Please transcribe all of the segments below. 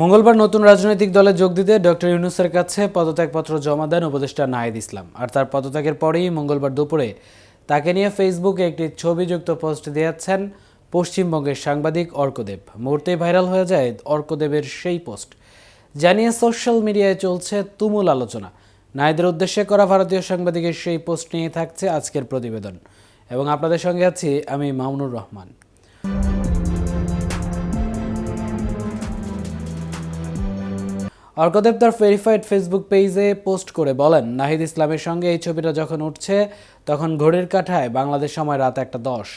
মঙ্গলবার নতুন রাজনৈতিক দলে যোগ দিতে ডক্টর ইউনুসের কাছে পদত্যাগপত্র জমা দেন উপদেষ্টা নাহিদ ইসলাম। আর তার পদত্যাগের পরেই মঙ্গলবার দুপুরে তাকে নিয়ে ফেসবুকে একটি ছবিযুক্ত পোস্ট দিয়েছেন পশ্চিমবঙ্গের সাংবাদিক অর্কদেব। মুহূর্তেই ভাইরাল হয়ে যায় অর্কদেবের সেই পোস্ট। জানিয়ে সোশ্যাল মিডিয়ায় চলছে তুমুল আলোচনা। নাহিদের উদ্দেশ্যে করা ভারতীয় সাংবাদিকের সেই পোস্ট নিয়ে থাকছে আজকের প্রতিবেদন। এবং আপনাদের সঙ্গে আছি আমি মামুনুর রহমান। অর্কদেব তার ভেরিফাইড ফেসবুক পেজে পোস্ট করে বলেন, নাহিদ ইসলামের সঙ্গে এই ছবিটা যখন উঠছে, তখন ঘড়ির কাঠায় বাংলাদেশ সময় রাত একটা দশ।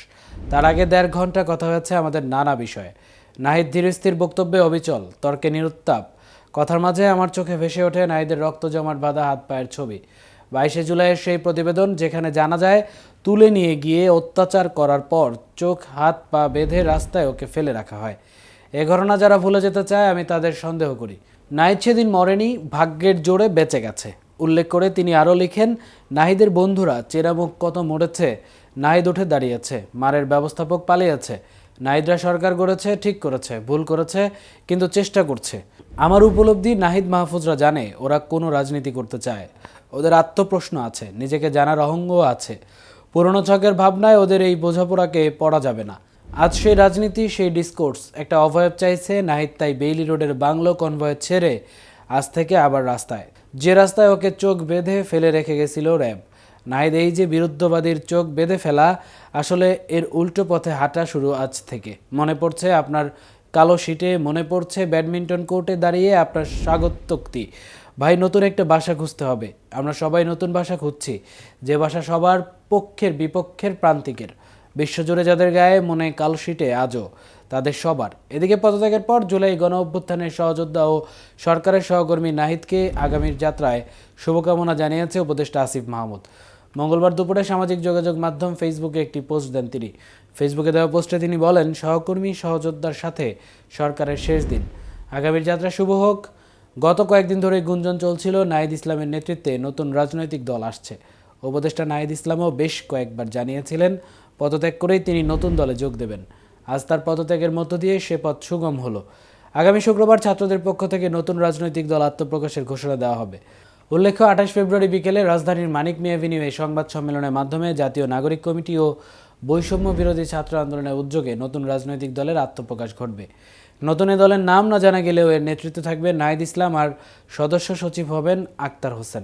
তার আগে দেড় ঘণ্টা কথা হয়েছে আমাদের নানা বিষয়ে। নাহিদ ধীরস্থির বক্তব্যে অবিচল, তর্কে নিরুত্তাপ। কথার মাঝে আমার চোখে ভেসে ওঠে নাহিদের রক্ত জমাট বাঁধা হাত পায়ের ছবি। বাইশে জুলাইয়ের সেই প্রতিবেদন যেখানে জানা যায়, তুলে নিয়ে গিয়ে অত্যাচার করার পর চোখ, হাত, পা বেঁধে রাস্তায় ওকে ফেলে রাখা হয়। এ ঘটনা যারা ভুলে যেতে চায়, আমি তাদের সন্দেহ করি। নাহিদ সেদিন মরেনি, ভাগ্যের জোরে বেঁচে গেছে। উল্লেখ করে তিনি আরও লিখেন, নাহিদের বন্ধুরা চেরামুখ কত মরেছে, নাহিদ উঠে দাঁড়িয়েছে, মারের ব্যবস্থাপক পালিয়েছে। নাহিদরা সরকার গড়েছে, ঠিক করেছে, ভুল করেছে, কিন্তু চেষ্টা করছে। আমার উপলব্ধি নাহিদ মাহফুজরা জানে, ওরা কোনো রাজনীতি করতে চায়। ওদের আত্মপ্রশ্ন আছে, নিজেকে জানার অহঙ্গও আছে। পুরনো ছকের ভাবনায় ওদের এই বোঝাপড়াকে পড়া যাবে না। আজ সেই রাজনীতি, সেই ডিসকোর্স একটা অভয়ব চাইছে, নাহিদ তাই বেইলি রোডের বাংলো কনভয় ছেড়ে আজ থেকে আবার রাস্তায়। যে রাস্তায় ওকে চোখ বেঁধে ফেলে রেখে গেছিল র্যাব। নাহিদ, এই যে বিরুদ্ধবাদীর চোখ বেঁধে ফেলা, আসলে এর উল্টো পথে হাঁটা শুরু আজ থেকে। মনে পড়ছে আপনার কালো শিটে, মনে পড়ছে ব্যাডমিন্টন কোর্টে দাঁড়িয়ে আপনার স্বাগতোক্তি ভাই, নতুন একটা বাসা খুঁজতে হবে। আমরা সবাই নতুন বাসা খুঁজছি। যে বাসা সবার পক্ষের বিপক্ষের প্রান্তিকের। বিশ্বজুড়ে যাদের গায়ে মনে কালো শিটে, আজও তাদের সবার। এদিকে পদত্যাগের পর জুলাই গণ অভ্যুত্থানের সহযোদ্ধা ও সরকারের সহকর্মী নাহিদকে আগামীর যাত্রায় শুভকামনা জানিয়েছে উপদেষ্টা আসিফ মাহমুদ। মঙ্গলবার দুপুরে সামাজিক যোগাযোগ মাধ্যম ফেসবুকে একটি পোস্ট দেন তিনি। ফেসবুকে দেওয়া পোস্টে তিনি বলেন, সহকর্মী সহযোদ্ধার সাথে সরকারের শেষ দিন। আগামীর যাত্রা শুভ হোক। গত কয়েকদিন ধরে গুঞ্জন চলছিল নাহিদ ইসলামের নেতৃত্বে নতুন রাজনৈতিক দল আসছে। উপদেষ্টা নাহিদ ইসলামও বেশ কয়েকবার জানিয়েছিলেন, পদত্যাগ করেই তিনি নতুন দলে যোগ দেবেন। আজ তার পদত্যাগের মধ্য দিয়ে সে পথ সুগম হলো। আগামী শুক্রবার ছাত্রদের পক্ষ থেকে নতুন রাজনৈতিক দল আত্মপ্রকাশের ঘোষণা দেওয়া হবে। উল্লেখ্য, আঠাশ ফেব্রুয়ারি বিকেলে রাজধানীর মানিক মিয়া এভিনিউয়ে সংবাদ সম্মেলনের মাধ্যমে জাতীয় নাগরিক কমিটি ও বৈষম্য বিরোধী ছাত্র আন্দোলনের উদ্যোগে নতুন রাজনৈতিক দলের আত্মপ্রকাশ ঘটবে। নতুন এ দলের নাম না জানা গেলেও এর নেতৃত্বে থাকবে নাহিদ ইসলাম আর সদস্য সচিব হবেন আক্তার হোসেন।